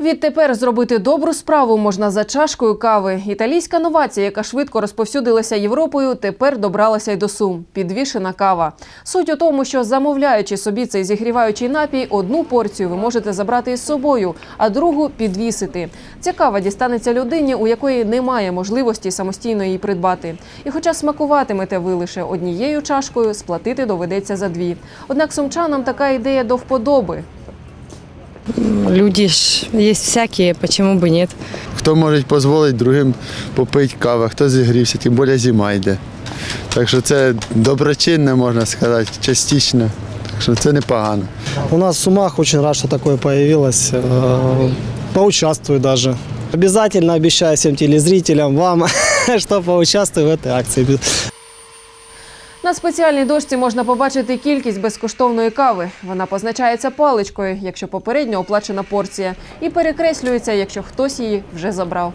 Відтепер зробити добру справу можна за чашкою кави. Італійська новація, яка швидко розповсюдилася Європою, тепер добралася й до Сум. Підвішена кава. Суть у тому, що замовляючи собі цей зігріваючий напій, одну порцію ви можете забрати із собою, а другу підвісити. Ця кава дістанеться людині, у якої немає можливості самостійно її придбати. І хоча смакуватимете ви лише однією чашкою, сплатити доведеться за дві. Однак сумчанам така ідея до вподоби. Люди ж есть всякие, почему бы нет? Хто може дозволити другим попити кави, хто зігрівся, тим більше зима йде. Так що це доброчинне, можна сказати, частично. Так що це непогано. У нас в Сумах очень рад, что такое появилось. Э, Поучаствую даже. Обязательно обещаю всем телезрителям, вам, что поучаствую в этой акции. На спеціальній дошці можна побачити кількість безкоштовної кави. Вона позначається паличкою, якщо попередньо оплачена порція, і перекреслюється, якщо хтось її вже забрав.